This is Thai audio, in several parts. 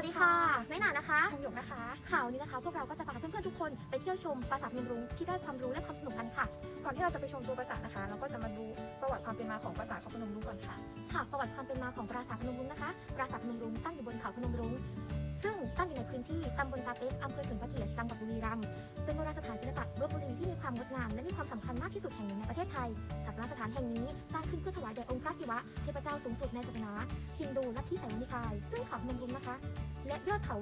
วัสดีค่ะน้อยหนานะคะคงหยกนะคะ ข่าวนี้นะคะ พวกเราก็จะพาเพื่อนๆทุกคนไปเที่ยวชมปราสาทเมืองรุ้งที่ได้ความรู้และความสนุกกันค่ะ ก่อนที่เราจะไปชมตัวปราสาทนะคะ เราก็จะมาดูประวัติความเป็นมาของปราสาทเขาพนมรุ้งก่อนค่ะ ค่ะ ประวัติความเป็นมาของปราสาทพนมรุ้งนะคะ ปราสาทพนมรุ้งตั้งอยู่บนเขาพนมรุ้ง ซึ่งตั้งอยู่ในพื้นที่ตำบลตาเป๊กอำเภอเฉลิมพระเกียรติจังหวัดบุรีรัมย์เป็นโบราณสถานศิลปะลบบุรีที่มีความงดงามและมีความสำคัญมากที่สุดแห่งหนึ่งในประเทศไทยศาสนสถานแห่งนี้สร้างขึ้นเพื่อถวายแด่องค์พระศิวะเทพเจ้าสูงสุดในศาสนาฮินดูแลัทธิไสยนิกาย ซึ่งเขาพนมรุ้งนะคะ และยอดเขา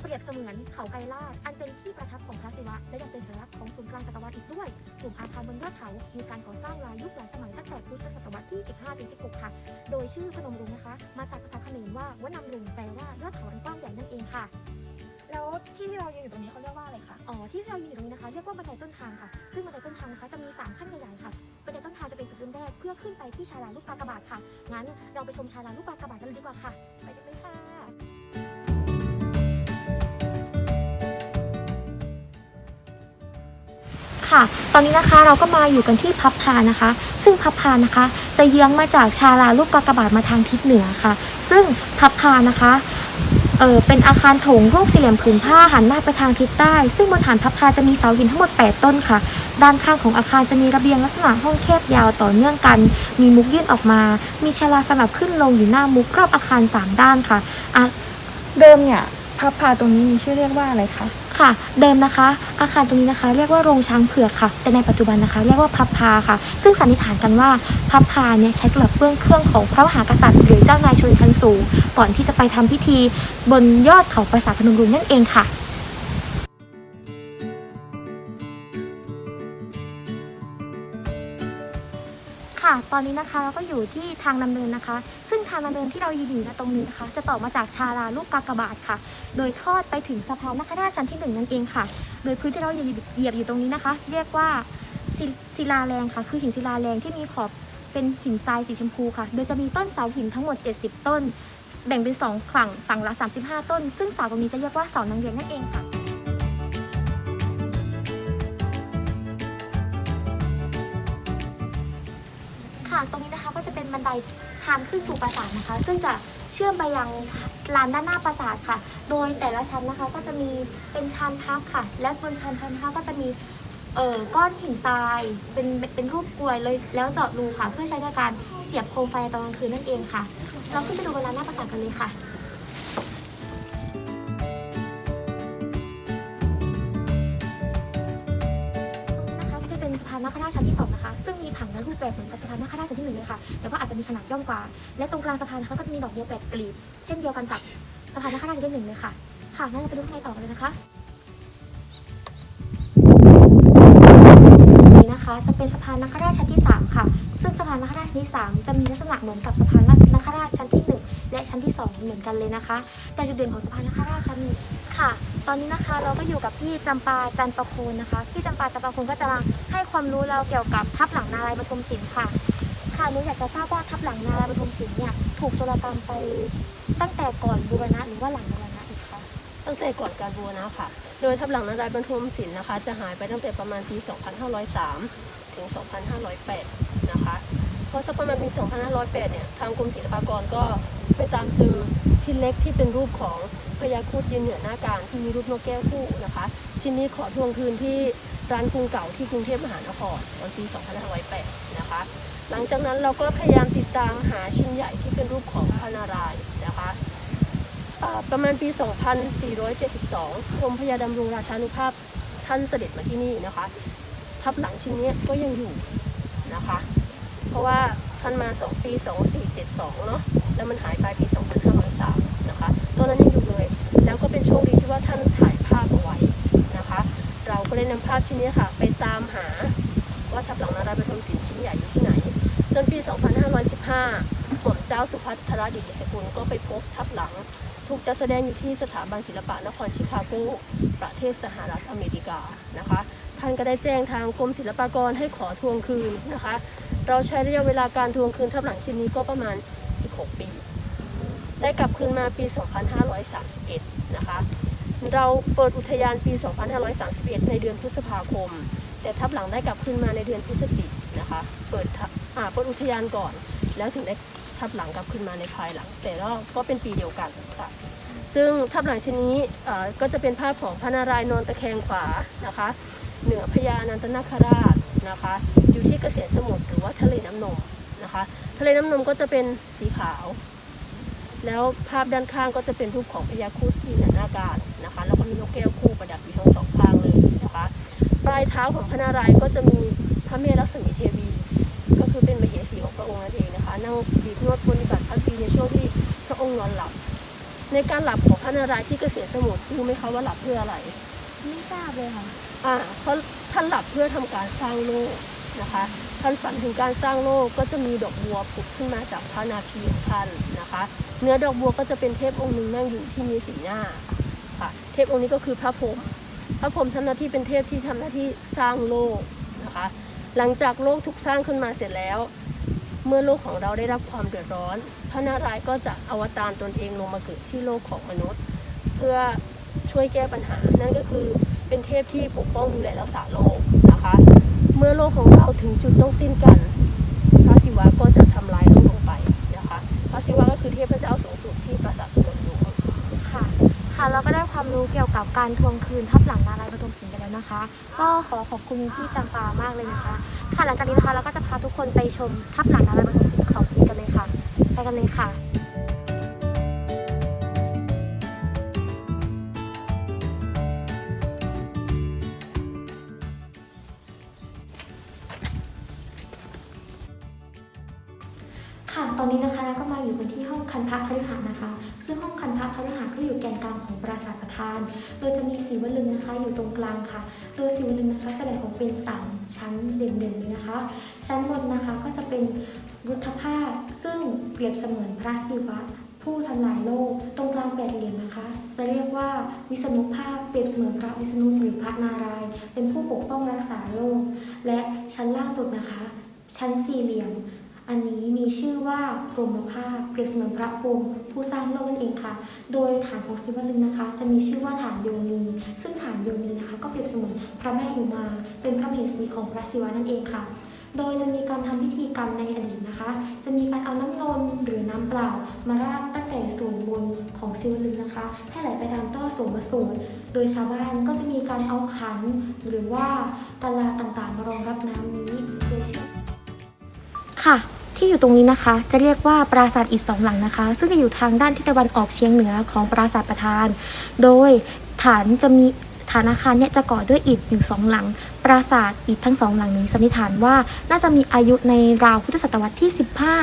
เปรียบเสมือนเขาไกรลาดอันเป็นที่ประทับของพระศิวะ และยังเป็นสัญลักษณ์ของศูนย์กลางจักรวาลอีกด้วยกลุ่มอาคารบนยอดเขามีการก่อสร้างหลายยุคหลายสมัยตั้งแต่พุทธศตวรรษที่ 15-16 ค่ะ โดยชื่อพนมรุ้งนะคะ มาจากภาษาเขมรว่าวนำรุงแปลว่ายอดเขาอันกว้างใหญ่นั่นเองค่ะ แล้วที่ที่เรายืนอยู่ตรงนี้เขาเรียกว่าอะไรคะ อ๋อ ที่เรายืนอยู่ตรงนี้นะคะเรียกว่าบันไดต้นทางค่ะ ซึ่งบันไดต้นทางนะคะจะมี 3 ขั้นใหญ่ๆค่ะ บันไดต้นทางจะเป็นจุดเริ่มแรกเพื่อขึ้นไปที่ชาลาลูกกากระบาทค่ะ งั้นเราไปชมชาลาลูกกากระบาทกันเลยดีกว่าค่ะ ไปกันเลยค่ะ ค่ะ ตอนนี้นะคะเราก็มาอยู่กันที่พับพานะคะ ซึ่งพับพานะคะ จะเยื้องมาจากชาลาลูกกากบาทมาทางทิศเหนือค่ะ ซึ่งพับพานะคะ เออเป็นอาคารโถงรูปสี่เหลี่ยมผืนผ้าหันหน้าไปทางทิศใต้ ซึ่งบนฐานพับพาจะมีเสาหินทั้งหมด 8 ต้นค่ะ ด้านข้างของอาคารจะมีระเบียงลักษณะห้องแคบยาวต่อเนื่องกัน มีมุกยื่นออกมา มีชลาสำหรับขึ้นลงอยู่หน้ามุกรอบอาคาร 3 ด้านค่ะเดิมเนี่ย พับพาตรงนี้มีชื่อเรียกว่าอะไรคะ ค่ะ เดิมนะคะ อาคารตรงนี้นะคะ เรียกว่าโรงช้างเผือกค่ะ แต่ในปัจจุบันนะคะ เรียกว่าพับพาค่ะ ซึ่งสันนิษฐานกันว่าพับพาเนี่ยใช้สำหรับเบื้องเครื่องของพระมหากษัตริย์ หรือเจ้านายชนชั้นสูง ก่อนที่จะไปทำพิธีบนยอดเขาปราสาทพนมรุ้งนั่นเองค่ะค่ะ ตอนนี้นะคะเราก็อยู่ที่ทางดำเนินนะคะ ทางดำเนินที่เรายืนอยู่ณตรงนี้นะคะ จะต่อมาจากชาลาลูกกากบาทค่ะ โดยทอดไปถึงสะพานนคราชั้นที่หนึ่งนั่นเองค่ะ โดยพื้นที่เราเหยียบอยู่ตรงนี้นะคะ เรียกว่าศิศิลาแรงค่ะ คือหินศิลาแรงที่มีขอบเป็นหินทรายสีชมพูค่ะ โดยจะมีต้นเสาหินทั้งหมด 70 ต้น แบ่งเป็นสองฝั่ง ฝั่งละ 35 ต้น ซึ่งเสาตรงนี้จะเรียกว่าเสานางเรียงนั่นเองค่ะค่ะ ตรงนี้นะคะก็จะเป็นบันได ทางขึ้นสู่ปราสาทนะคะ ซึ่งจะเชื่อมไปยังลานด้านหน้าปราสาทค่ะ โดยแต่ละชั้นนะคะก็จะมีเป็นชานพักค่ะ และบนชานพักนะคะก็จะมีเอ่อก้อนหินทรายเป็นเป็นรูปกลวยเลยแล้วเจาะรูค่ะ เพื่อใช้ในการเสียบโคมไฟตอนกลางคืนนั่นเองค่ะ เราขึ้นไปดูบนลานหน้าปราสาทกันเลยค่ะ นสะพานนาคราชชั้นที่สองนะคะซึ่งมีผังและรูปแบบเหมือนกับสะพานนาคราชชั้นที่หนึ่งเลยค่ะแต่ว่าอาจจะมีขนาดย่อมกว่า และตรงกลางสะพานนะคะก็จะมีดอกบัวแปดกลีบเช่นเดียวกันกับสะพานนาคราชชั้นที่หนึ่งเลยค่ะค่ะงั้นเราไปดูข้างในต่อกันเลยนะคะนี่นะคะจะเป็นสะพานนาคราชชั้นที่3ค่ะซึ่งสะพานนาคราชชั้นที่ 3 จะมีลักษณะเหมือนกับสะพานนาคราชชั้นที่ 1 และชั้นที่ 2 เหมือนกันเลยนะคะ แต่จุดเด่นของสะพานนาคราชชั้น ค่ะ ตอนนี้นะคะเราก็อยู่กับพี่จำปาจันประโคนนะคะ พี่จำปาจันประโคนก็จะมาให้ความรู้เราเกี่ยวกับทับหลังนารายณ์ปฐมศิลป์ค่ะ ค่ะหนูอยากจะทราบว่าทับหลังนารายณ์ปฐมศิลป์เนี่ยถูกโจรกรรมไปตั้งแต่ก่อนบูรณะหรือว่าหลังบูรณะอีกคะตั้งแต่ก่อนการบูรณะค่ะ โดยทับหลังนารายณ์บรรทมศิลป์นะคะ จะหายไปตั้งแต่ประมาณปี 2503 ถึง 2508 นะคะพราะสักประมาณปี 2508 เนี่ยทางกรมศิลปากรก็ไปตามเจอชิ้นเล็กที่เป็นรูปของ พญาครุฑยืนเหนือหน้าการที่มีรูปนกแก้วคู่นะคะ ชิ้นนี้ขอทวงคืนที่ร้านกรุงเก่าที่กรุงเทพมหานครวันปี2508นะคะ หลังจากนั้นเราก็พยายามติดตามหาชิ้นใหญ่ที่เป็นรูปของพระนารายณ์นะคะประมาณปี 2472กรมพระยาดำรงราชานุภาพท่านเสด็จมาที่นี่นะคะทับหลังชิ้นนี้ก็ยังอยู่นะคะ เพราะว่าท่านมา 2 ปี 2472 เนาะแล้วมันหายไปปี 2503าพชิ้นนี้ค่ะ ไปตามหาว่าทับหลังนารายณ์ปฐมศิลป์ชิ้นใหญ่อยู่ที่ไหน จนปี 2515หม่อมเจ้าสุภัทรดิษฐสกุลก็ไปพบทับหลัง ถูกจัดแสดงอยู่ที่สถาบันศิลปะนครชิคาโกประเทศสหรัฐอเมริกานะคะท่านก็ได้แจ้งทางกรมศิลปากรให้ขอทวงคืนนะคะ เราใช้ระยะเวลาการทวงคืนทับหลังชิ้นนี้ก็ประมาณ 16 ปี ได้กลับคืนมาปี 2531 นะคะ เราเปิดอุทยานปี 2531 ในเดือนพฤษภาคม แต่ทับหลังได้กลับคืนมาในเดือนพฤศจิกนะคะ เปิดอ่าเปิดอุทยานก่อน แล้วถึงได้ทับหลังกลับคืนมาในภายหลัง แต่ก็ก็เป็นปีเดียวกันค่ะซึ่งทับหลังชนนี้ก็จะเป็นภาพของพระนารายณ์นอนตะแคงขวานะคะ เหนือพญานันตนาคราชนะคะ อยู่ที่เกษตรสมุทรหรือว่าทะเลน้ำนมนะคะ ทะเลน้ำนมก็จะเป็นสีขาว แล้วภาพด้านข้างก็จะเป็นรูปของพญาครุฑที่เหนือหน้าการนะคะแล้วก็มีนกแก้วคู่ประดับอยู่ทั้งสองข้างเลยนะคะปลายเท้าของพระนารายณ์ก็จะมีพระเมรุลักษมีเทวี ก็คือเป็นมเหสีของพระองค์นั่นเองนะคะนั่งบีบนวดปฏิบัติพักดีในช่วงที่พระองค์นอนหลับ ในการหลับของพระนารายณ์ที่เกษตรสมุทรรู้ไหมคะว่าหลับเพื่ออะไรไม่ทราบเลยค่ะอ่าเพราะท่านหลับเพื่อทำการสร้างโลกนะคะ ท่านฝันถึงการสร้างโลกก็จะมีดอกบัวผุดขึ้นมาจากพระนาคีของท่านนะคะ เนื้อดอกบัวก็จะเป็นเทพองค์หนึ่งนั่งอยู่ที่มีสีหน้าค่ะเทพองค์นี้ก็คือพระพรหมพระพรหมทำหน้าที่เป็นเทพที่ทำหน้าที่สร้างโลกนะคะ หลังจากโลกถูกสร้างขึ้นมาเสร็จแล้ว เมื่อโลกของเราได้รับความเดือดร้อน พระนารายณ์ก็จะอวตารตนเองลงมาเกิดที่โลกของมนุษย์ เพื่อช่วยแก้ปัญหานั่นก็คือเป็นเทพที่ปกป้องดูแลรักษาโลกนะคะ เมื่อโลกของเราถึงจุดต้องสิ้นกัน พระศิวะก็จะทำลายโลกลงไปนะคะ พระศิวะก็คือเทพเจ้าสูงสุดที่ปราสาทพนมรุ้งค่ะ ค่ะเราก็ได้ความรู้เกี่ยวกับการทวงคืนทับหลังนารายณ์ปฐมศิลป์กันแล้วนะคะ ก็ขอขอบคุณพี่จำปามากเลยนะคะ ค่ะหลังจากนี้นะคะเราก็จะพาทุกคนไปชมทับหลังนารายณ์ปฐมศิลป์ของจริงกันเลยค่ะ ไปกันเลยค่ะ นพระคฤหาสน์นะคะ ซึ่งห้องคันพระคฤหาสน์ก็อยู่แกนกลางของปราสาทประธาน โดยจะมีสีวลึงนะคะ อยู่ตรงกลางค่ะ โดยสีวลึงนะคะจะแบ่งออกเป็นสามชั้นเด่นๆเลยนะคะ ชั้นบนนะคะก็จะเป็นรุทธภาพซึ่งเปรียบเสมือนพระศิวะผู้ทำลายโลก ตรงกลางแปดเหลี่ยมนะคะ จะเรียกว่าวิษณุภาพเปรียบเสมือนพระวิษณุหรือพระนารายณ์เป็นผู้ปกป้องรักษาโลก และชั้นล่างสุดนะคะ ชั้นสี่เหลี่ยม อันนี้มีชื่อว่าพรหมภาพเปรียบเสมือนพระพรหมผู้สร้างโลกนั่นเองค่ะ โดยฐานของศิวลึงนะคะ จะมีชื่อว่าฐานโยนีซึ่งฐานโยนีนะคะ ก็เปรียบเสมือนพระแม่อุมา เป็นพระเหสีของพระศิวะนั่นเองค่ะ โดยจะมีการทำพิธีกรรมในอดีตนะคะ จะมีการเอาน้ำนมหรือน้ำเปล่า มาราดตั้งแต่ส่วนบนของศิวลึงนะคะให้ไหลไปตามต้อสมประสูตรโดยชาวบ้านก็จะมีการเอาขัน หรือว่ากะลาต่างๆมารองรับน้ำนี้โดยเชื่อค่ะ ที่อยู่ตรงนี้นะคะ จะเรียกว่าปราสาทอิฐสองหลังนะคะ ซึ่งจะอยู่ทางด้านทิศตะวันออกเฉียงเหนือของปราสาทประธาน โดยฐานจะมีฐานอาคารเนี่ยจะก่อด้วยอิฐอยู่สองหลัง ปราสาทอิฐทั้งสองหลังนี้สันนิษฐานว่าน่าจะมีอายุในราวพุทธศตวรรษที่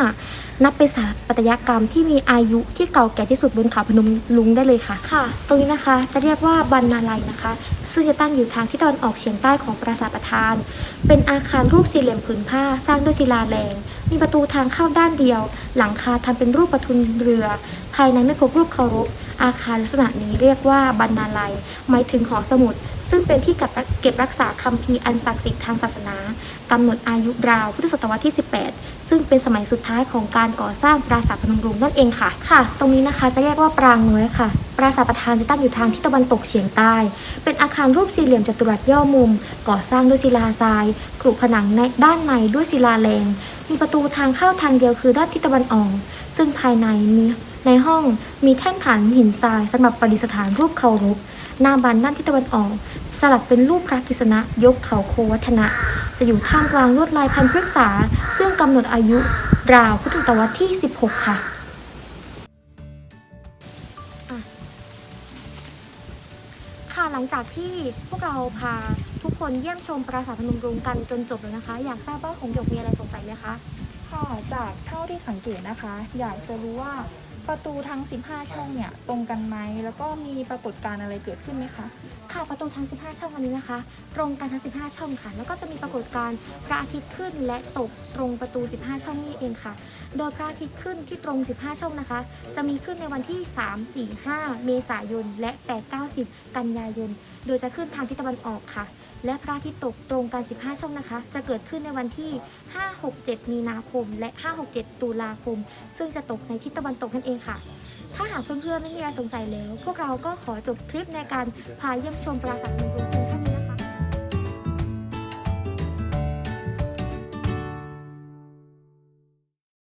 15 นับเป็นสถาปัตยกรรมที่มีอายุที่เก่าแก่ที่สุดบนเขาพนมลุงได้เลยค่ะค่ะ ตรงนี้นะคะจะเรียกว่าบรรณาลัยนะคะ ซึ่งจะตั้งอยู่ทางทิศตะวันออกเฉียงใต้ของปราสาทประธาน เป็นอาคารรูปสี่เหลี่ยมผืนผ้าสร้างด้วยศิลาแรง มีประตูทางเข้าด้านเดียว หลังคาทำเป็นรูปประทุนเรือ ภายในไม่พบรูปเคารพ อาคารลักษณะนี้เรียกว่าบรรณาลัย หมายถึงหอสมุด ซึ่งเป็นที่เก็บรักษาคัมภีร์อันศักดิ์สิทธิ์ทางศาสนากำหนดอายุราวพุทธศตวรรษที่ 18 ซึ่งเป็นสมัยสุดท้ายของการก่อสร้างปราสาทพนมรุ้งนั่นเองค่ะค่ะ ตรงนี้นะคะจะเรียกว่าปรางน้อยค่ะ ปราสาทประธานจะตั้งอยู่ทางทิศตะวันตกเฉียงใต้ เป็นอาคารรูปสี่เหลี่ยมจัตุรัสย่อมุม ก่อสร้างด้วยศิลาทรายกรุผนังในด้านในด้วยศิลาแรง มีประตูทางเข้าทางเดียวคือด้านทิศตะวันออก ซึ่งภายในมีในห้องมีแท่นฐานหินทรายสำหรับประดิษฐานรูปเคารพ หน้าบานด้านทิศตะวันออก สลักเป็นรูปพระกฤษณะยกเขาโควัฒนะ จะอยู่ท่ามกลางลวดลายพันพฤกษา ซึ่งกำหนดอายุราวพุทธศตวรรษที่ 16 ค่ะค่ะหลังจากที่พวกเราพาทุกคนเยี่ยมชมปราสาทพนมรุ้งกันจนจบแล้วนะคะ อยากทราบว่าของหยกมีอะไรสงสัยไหมคะ ค่ะ จากเท่าที่สังเกตนะคะ อยากจะรู้ว่า ประตูทั้ง 15 ช่องเนี่ยตรงกันไหมแล้วก็มีปรากฏการณ์อะไรเกิดขึ้นไหมคะ ค่ะประตูทาง15 ช่องอันนี้นะคะ ตรงกันทั้ง 15 ช่องค่ะ แล้วก็จะมีปรากฏการณ์พระอาทิตย์ขึ้นและตกตรงประตู 15 ช่องนี่เองค่ะ โดยพระอาทิตย์ขึ้นที่ตรง 15 ช่องนะคะ จะมีขึ้นในวันที่ 3 4 5 เมษายน และ 8 9 10 กันยายน โดยจะขึ้นทางทิศตะวันออกค่ะ และพระอาทิตย์ตกตรงกัน 15 ช่องนะคะ จะเกิดขึ้นในวันที่ 5 6 7 มีนาคม และ 5 6 7 ตุลาคม ซึ่งจะตกในทิศตะวันตกนั่นเองค่ะ ถ้าหากเพื่อนๆไม่มีอะไรสงสัยแล้ว พวกเราก็ขอจบคลิปในการพาเยี่ยมชมปราสาทเมืองกรุงเทพ